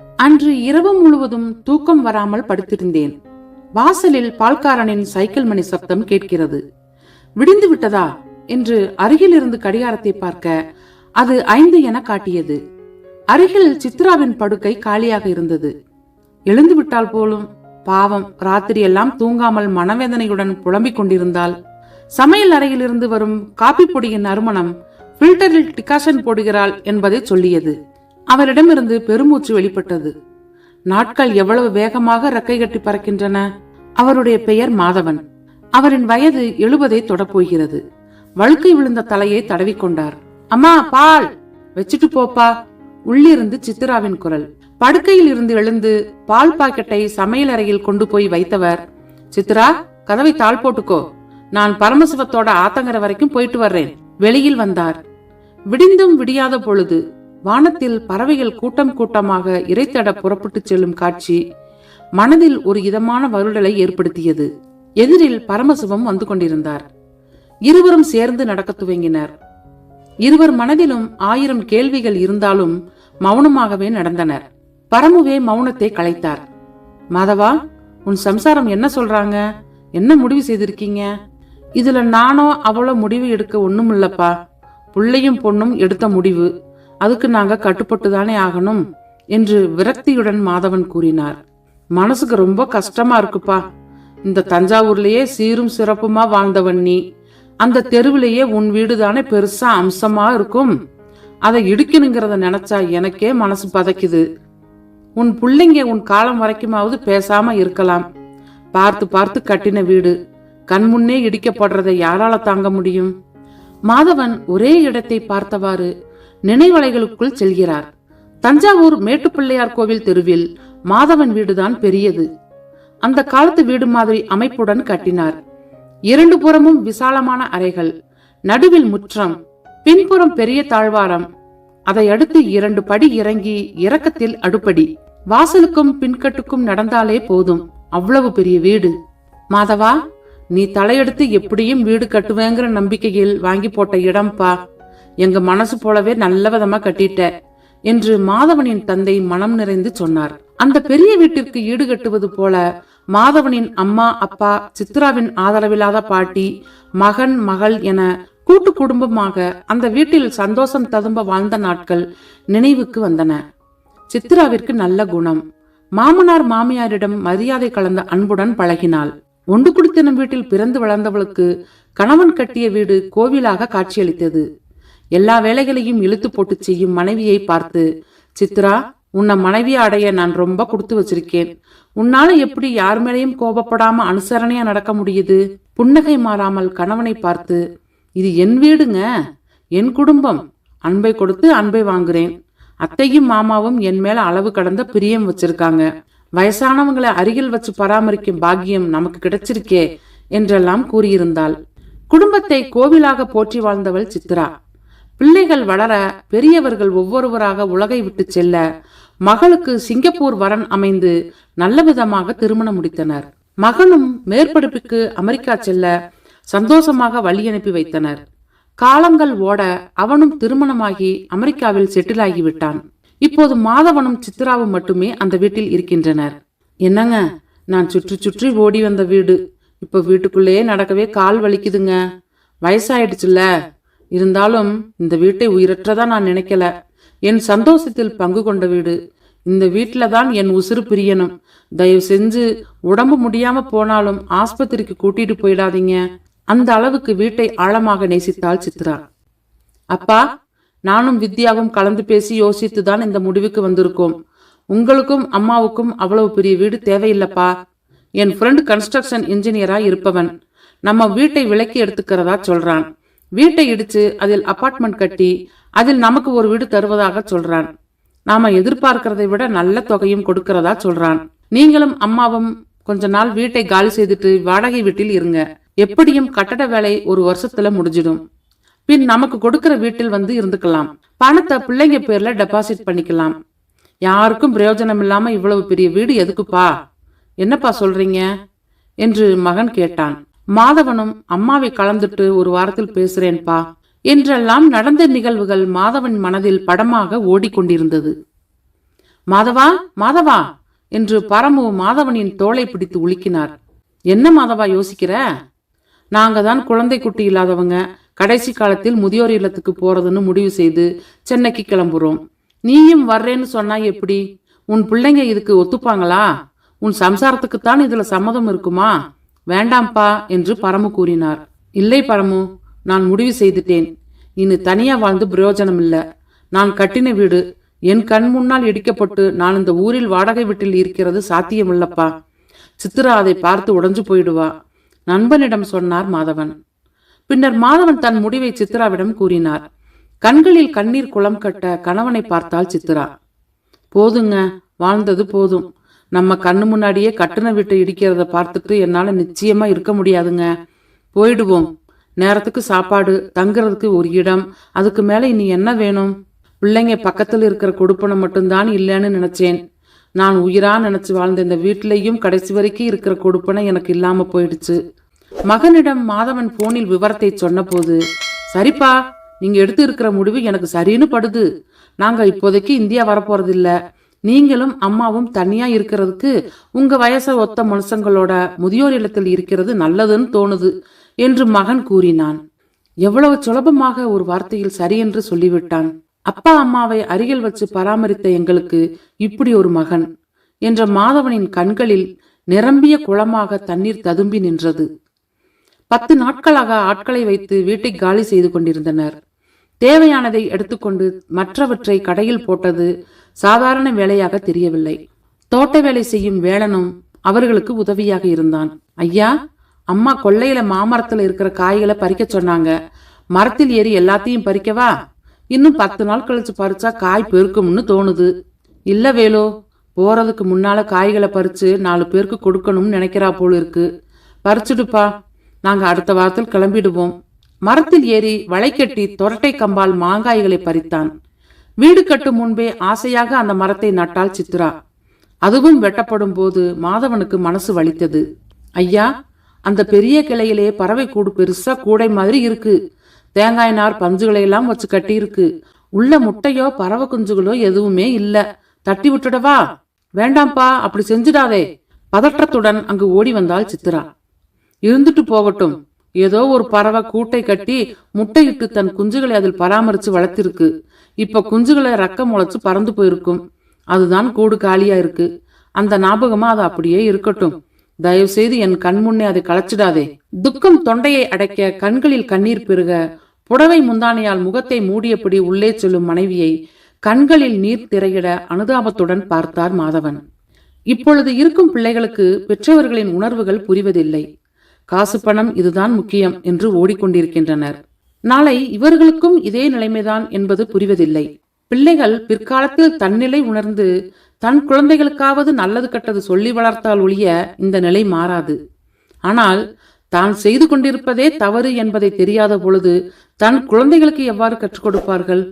அன்று இரவு முழுவதும் தூக்கம் வராமல் படுத்திருந்தேன். வாசலில் பால்காரனின் சைக்கிள் மணி சப்தம் கேட்கிறது. விடிந்து விட்டதா? என்று அருகில் இருந்து கடிகாரத்தை பார்க்க அது ஐந்து என காட்டியது. அருகில் சித்ராவின் படுக்கை காலியாக இருந்தது. எழுந்து விட்டால் போலும். பாவம் ராத்திரியெல்லாம் தூங்காமல் மனவேதனையுடன் புலம்பிக் கொண்டிருந்தால். சமையல் அறையிலிருந்து வரும் காபி பொடியின் நறுமணம் ஃபில்டரில் டிகாஷன் போடுகிறாள் என்பதை சொல்லியது. அவரிடமிருந்து பெருமூச்சு வெளிப்பட்டது. நாட்கள் எவ்வளவு வேகமாக ரக்கை கட்டி பறக்கின்றன. அவருடைய பெயர் மாதவன். அவரின் வயது எழுபதை தொடப்போகிறது. வழுக்கை விழுந்த தலையை தடவிக்கொண்டார் அம்மா பால்! வச்சுட்டு போப்பா. உள்ளிருந்து சித்ராவின் குரல். படுக்கையில் இருந்து எழுந்து பால் பாக்கெட்டை சமையல் அறையில் கொண்டு போய் வைத்தவர் சித்ரா கதவை தாள் போட்டுக்கோ. நான் பரமசிவத்தோட ஆத்தங்கர வரைக்கும் போயிட்டு வர்றேன். வெளியில் வந்தார். விடிந்தும் விடியாத பொழுது வானத்தில் பறவைகள் கூட்டம் கூட்டமாக இறைத்தட புறப்பட்டுச் செல்லும் காட்சி மனதில் ஒரு இதமான வருடலை ஏற்படுத்தியது. எதிரில் பரமசிவம் வந்து கொண்டிருந்தார். இருவரும் சேர்ந்து நடக்கத் துவங்கினர். இருவர் மனதிலும் ஆயிரம் கேள்விகள் இருந்தாலும் மௌனமாகவே நடந்தனர். பரமுவே மௌனத்தை கலைத்தார் மாதவா உன் சம்சாரம் என்ன சொல்றாங்க? என்ன முடிவு செய்திருக்கீங்க? இதுல நானோ அவளோ முடிவு எடுக்க ஒண்ணும் இல்லப்பா புள்ளையும் பொண்ணும் எடுத்த முடிவு. அதுக்கு நாங்க கட்டுப்பட்டு தானே ஆகணும் என்று விரக்தியுடன் மாதவன் கூறினார். மனசுக்கு ரொம்ப கஷ்டமா இருக்குப்பா. இந்த தஞ்சாவூர்லயே சீரும் சிறப்புமா வாழ்ந்தவன் நீ. அந்த தெருவிலேயே உன் வீடு தானே பெருசா அம்சமா இருக்கும். அதை இடிக்கணுங்கிறத நினைச்சா எனக்கே மனசு பதைக்குது. உன் பிள்ளைங்க உன் காலம் வரைக்குமாவது பேசாம இருக்கலாம். பார்த்து பார்த்து கட்டின வீடு. கண் முன்னே இடிக்கப்படுறதை யாரால தாங்க முடியும்? மாதவன் ஒரே இடத்தை பார்த்தவாறு நினைவலைகளுக்குள் செல்கிறார். தஞ்சாவூர் மேட்டுப்பிள்ளையார் கோவில் தெருவில் மாதவன் வீடுதான் பெரியது. அந்த காலத்து வீடு மாதிரி அமைப்புடன் கட்டினார். இரண்டு புறமும் விசாலமான அறைகள் நடுவில் முற்றம் பின்புறம் பெரிய தாழ்வாரம். அதை அடுத்து இரண்டு படி இறங்கி இறக்கத்தில் அடுப்படி. வாசலுக்கும் பின்கட்டுக்கும் நடந்தாலே போதும். அவ்வளவு பெரிய வீடு. மாதவா நீ தலையெடுத்து எப்படியும் வீடு கட்டுவேங்கிற நம்பிக்கையில் வாங்கி போட்ட இடம்பா எங்க மனசு போலவே நல்ல விதமா கட்டிட்ட என்று மாதவனின் தந்தை மனம் நிறைந்து சொன்னார். அந்த பெரிய வீட்டிற்கு ஈடு கட்டுவது போல மாதவனின் அம்மா அப்பா சித்ராவின் ஆதரவில்லாத பாட்டி மகன் மகள் என கூட்டு குடும்பமாக அந்த வீட்டில் சந்தோஷம் ததும்ப வாழ்ந்த நாட்கள் நினைவுக்கு வந்தன. சித்ராவிற்கு நல்ல குணம். மாமனார் மாமியாரிடம் மரியாதை கலந்த அன்புடன் பழகினாள். ஒன்று குடித்தனம் வீட்டில் பிறந்து வளர்ந்தவளுக்கு கணவன் கட்டிய வீடு கோவிலாக காட்சியளித்தது. எல்லா வேலைகளையும் இழுத்து போட்டு செய்யும் மனைவியை பார்த்து சித்ரா உன்னை மனைவி அடைய நான் ரொம்ப கொடுத்து வச்சிருக்கேன். உன்னால எப்படி யார் மேலேயும் கோபப்படாம அனுசரணையா நடக்க முடியுது? புன்னகை மாறாமல் கணவனை பார்த்து இது என் வீடுங்க. என் குடும்பம். அன்பை கொடுத்து அன்பை வாங்குறேன். அத்தையும் மாமாவும் என் மேல அளவு கடந்த பிரியம் வச்சிருக்காங்க. வயசானவங்களை அருகில் வச்சு பராமரிக்கும் பாக்கியம் நமக்கு கிடைச்சிருக்கே என்றெல்லாம் கூறியிருந்தாள். குடும்பத்தை கோவிலாக போற்றி வாழ்ந்தவள் சித்ரா. பிள்ளைகள் வளர பெரியவர்கள் ஒவ்வொருவராக உலகை விட்டு செல்ல மகளுக்கு சிங்கப்பூர் வரன் அமைந்து நல்ல விதமாக திருமணம் முடித்தனர். மகனும் மேற்படிப்புக்கு அமெரிக்கா செல்ல சந்தோஷமாக வழி அனுப்பி வைத்தனர். காலங்கள் ஓட அவனும் திருமணமாகி அமெரிக்காவில் செட்டில் ஆகிவிட்டான் இப்போது மாதவனும் சித்ராவும் மட்டுமே அந்த வீட்டில் இருக்கின்றனர். என்னங்க? நான் சுற்றி சுற்றி ஓடி வந்த வீடு. இப்போ வீட்டுக்குள்ளேயே நடக்கவே கால் வலிக்குதுங்க. வயசாயிடுச்சுல்ல? இருந்தாலும் இந்த வீட்டை உயிரற்றதா நான் நினைக்கல. என் சந்தோஷத்தில் பங்கு கொண்ட வீடு. இந்த வீட்டில தான் என் உசுறு பிரியணும். தயவு செஞ்சு உடம்பு முடியாம போனாலும் ஆஸ்பத்திரிக்கு கூட்டிட்டு போயிடாதீங்க. அந்த அளவுக்கு வீட்டை ஆழமாக நேசித்தாள் சித்ரா. அப்பா நானும் வித்யாவும் கலந்து பேசி யோசித்து தான் இந்த முடிவுக்கு வந்திருக்கோம். உங்களுக்கும் அம்மாவுக்கும் அவ்வளவு பெரிய வீடு தேவையில்லப்பா. என் ஃப்ரெண்ட் கன்ஸ்ட்ரக்ஷன் இன்ஜினியரா இருப்பவன். நம்ம வீட்டை விலக்கி எடுத்துக்கிறதா சொல்றான். வீட்டை இடிச்சு அதில் அபார்ட்மெண்ட் கட்டி அதில் நமக்கு ஒரு வீடு தருவதாக சொல்றான். நாம எதிர்பார்க்கிறதை விட நல்ல தொகையும் கொடுக்கிறதா சொல்றான். நீங்களும் அம்மாவும் கொஞ்ச நாள் வீட்டை காலி செய்துட்டு வாடகை வீட்டில் இருங்க. எப்படியும் கட்டட வேலை ஒரு வருஷத்துல முடிஞ்சிடும். பின் நமக்கு கொடுக்கிற வீட்டில் வந்து இருந்துக்கலாம். பணத்தை பிள்ளைங்க பேர்ல டெபாசிட் பண்ணிக்கலாம். யாருக்கும் பிரயோஜனம் இல்லாம இவ்வளவு பெரிய வீடு எதுக்குப்பா? என்னப்பா சொல்றீங்க? என்று மகன் கேட்டான். மாதவனும் அம்மாவை கலந்துட்டு ஒரு வாரத்தில் பேசுறேன்பா என்றெல்லாம் நடந்த நிகழ்வுகள் மாதவன் மனதில் படமாக ஓடிக்கொண்டிருந்தது. மாதவா மாதவா என்று பரமு மாதவனின் தோளை பிடித்து உலுக்கினார். என்ன மாதவா யோசிக்கிற? நாங்க தான் குழந்தை குட்டி இல்லாதவங்க. கடைசி காலத்தில் முதியோர் இல்லத்துக்கு போறதுன்னு முடிவு செய்து சென்னைக்கு கிளம்புறோம். நீயும் வர்றேன்னு சொன்னா எப்படி? உன் பிள்ளைங்க இதுக்கு ஒத்துப்பாங்களா? உன் சம்சாரத்துக்குத்தான் இதுல சம்மதம் இருக்குமா? வேண்டாம்ப்பா என்று பரமு கூறினார். இல்லை பரமு நான் முடிவு செய்துட்டேன். இனி தனியா வாழ்ந்து பிரயோஜனம் இல்ல நான் கட்டின வீடு என் கண் முன்னால் இடிக்கப்பட்டு நான் இந்த ஊரில் வாடகை வீட்டில் இருக்கிறது சாத்தியமில்லப்பா. சித்ரா அதை பார்த்து உடஞ்சு போயிடுவா. நண்பனிடம் சொன்னார் மாதவன். பின்னர் மாதவன் தன் முடிவை சித்ராவிடம் கூறினார். கண்களில் கண்ணீர் குளம் கட்ட கணவனை பார்த்தாள் சித்ரா. போதுங்க வாழ்ந்தது போதும். நம்ம கண்ணு முன்னாடியே கட்டுன வீட்டை இடிக்கிறத பார்த்துட்டு என்னால நிச்சயமா இருக்க முடியாதுங்க. போயிடுவோம். நேரத்துக்கு சாப்பாடு தங்குறதுக்கு ஒரு இடம். அதுக்கு மேல இனி என்ன வேணும்? பிள்ளைங்க பக்கத்துல இருக்கிற கொடுப்பனை மட்டும்தான் இல்லைன்னு நினைச்சேன். நான் உயிரா நினைச்சு வாழ்ந்த இந்த வீட்டிலையும் கடைசி வரைக்கும் இருக்கிற கொடுப்பனை எனக்கு இல்லாம போயிடுச்சு. மகனிடம் மாதவன் போனில் விவரத்தை சொன்னபோது சரிப்பா நீங்க எடுத்து இருக்கிற முடிவு எனக்கு சரின்னு படுது. நாங்க இப்போதைக்கு இந்தியா வரப்போறதில்லை. நீங்களும் அம்மாவும் தனியா இருக்கிறதுக்கு உங்க வயசை ஒத்த மனுஷங்களோட முதியோர் இல்லத்தில் இருக்கிறது நல்லதுன்னு தோணுது என்று மகன் கூறினான். எவ்வளவு சுலபமாக ஒரு வார்த்தையில் சரி என்று சொல்லிவிட்டான். அப்பா அம்மாவை அருகில் வச்சு பராமரித்த எங்களுக்கு இப்படி ஒரு மகன் என்ற மாதவனின் கண்களில் நிரம்பிய குளமாக தண்ணீர் ததும்பி நின்றது. பத்து நாட்களாக ஆட்களை வைத்து வீட்டை காலி செய்து கொண்டிருந்தனர். தேவையானதை எடுத்துக்கொண்டு மற்றவற்றை கடையில் போட்டது சாதாரண வேலையாக தெரியவில்லை. தோட்ட வேலை செய்யும் வேலனும் அவர்களுக்கு உதவியாக இருந்தான். ஐயா அம்மா கொள்ளையில மாமரத்துல இருக்கிற காய்களை பறிக்க சொன்னாங்க. மரத்தில் ஏறி எல்லாத்தையும் பறிக்கவா? இன்னும் பத்து நாள் கழிச்சு பறிச்சா காய் பெருக்கும்னு தோணுது. இல்ல வேலோ போறதுக்கு முன்னால காய்களை பறிச்சு நாலு பேருக்கு கொடுக்கணும்னு நினைக்கிறா போல இருக்கு பறிச்சுடுப்பா. நாங்க அடுத்த வாரத்தில் கிளம்பிடுவோம். மரத்தில் ஏறி வளைக்கட்டி கட்டி தொரட்டை கம்பால் மாங்காய்களை பறித்தான். வீடு கட்டும் முன்பே ஆசையாக அந்த மரத்தை நட்டாள் சித்ரா. அதுவும் வெட்டப்படும் போது மாதவனுக்கு மனசு வலித்தது. ஐயா அந்த பெரிய கிளையிலே பறவை கூடு பெருசா கூடை மாதிரி இருக்கு. தேங்காய் நார் பஞ்சுகளை எல்லாம் வச்சு கட்டியிருக்கு. உள்ள முட்டையோ பறவை குஞ்சுகளோ எதுவுமே இல்ல. தட்டி விட்டுடவா? வேண்டாம்ப்பா அப்படி செஞ்சிடாதே. பதற்றத்துடன் அங்கு ஓடி வந்தாள் சித்ரா. இருந்துட்டு போகட்டும். ஏதோ ஒரு பறவை கூட்டை கட்டி முட்டையிட்டு தன் குஞ்சுகளை அதில் பராமரித்து வளர்த்திருக்கு. இப்ப குஞ்சுகளை ரக்கம் முளைச்சு பறந்து போயிருக்கும். அதுதான் கூடு காலியா இருக்கு. அந்த ஞாபகமா அது அப்படியே இருக்கட்டும். தயவு செய்து என் கண் முன்னே அதை களைச்சிடாதே. துக்கம் தொண்டையை அடைக்க கண்களில் கண்ணீர் பெருக. புடவை முந்தானையால் முகத்தை மூடியபடி உள்ளே செல்லும் மனைவியை கண்களில் நீர் திரையிட அனுதாபத்துடன் பார்த்தார் மாதவன். இப்பொழுது இருக்கும் பிள்ளைகளுக்கு பெற்றவர்களின் உணர்வுகள் புரிவதில்லை. காசு பணம் இதுதான் முக்கியம் என்று ஓடிக்கொண்டிருக்கின்றனர். நாளை இவர்களுக்கும் இதே நிலைமைதான் என்பது புரிவதில்லை. பிள்ளைகள் பிற்காலத்தில் தன்னிலை உணர்ந்து தன் குழந்தைகளுக்காவது நல்லது கெட்டது சொல்லி வளர்த்தால் ஒழிய இந்த நிலை மாறாது. ஆனால் தான் செய்து கொண்டிருப்பதே தவறு என்பதை தெரியாத பொழுது தன் குழந்தைகளுக்கு எவ்வாறு கற்றுக் கொடுப்பார்கள்?